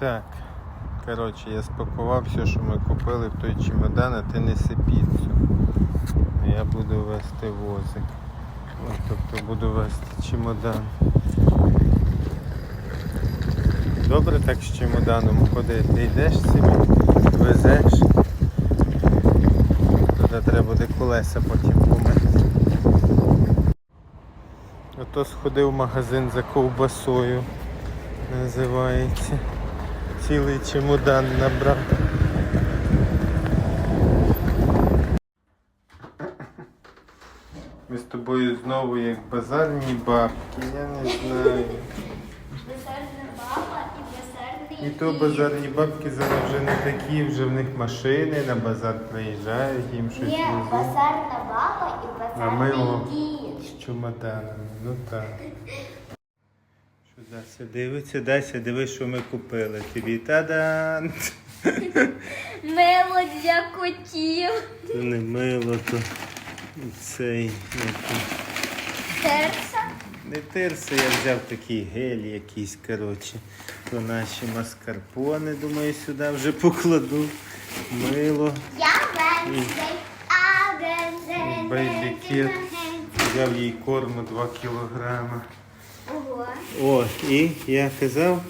Так. Коротше, я спакував все, що ми купили в той чемодан, а ти неси піцу. Я буду вести возик. От, тобто буду вести чемодан. Добре так з чемоданом ходити. Ти йдеш собі, везеш. Туди треба буде колеса потім помити. Ото сходив в магазин за ковбасою. Називається. Цілий чемодан набрав. Ми з тобою знову як базарні бабки, я не знаю. Базарна баба і базарний І то базарні бабки зараз вже не такі, вже в них машини на базар приїжджають, їм щось Є везуть. базарна баба і А ми о, дід. з чемоданами, ну так. Що Дася дивиться, Дася, диви, що ми купили. Тобі та-дан! Мило для котів. То не мило, то цей. як то. Не тирси, я взяв такий гель якийсь, коротше. То наші маскарпоне, думаю, сюди вже покладу. Мило. Я. Бейбі кіт. Взяв їй корму 2 кілограма. Ого. О, і я казав,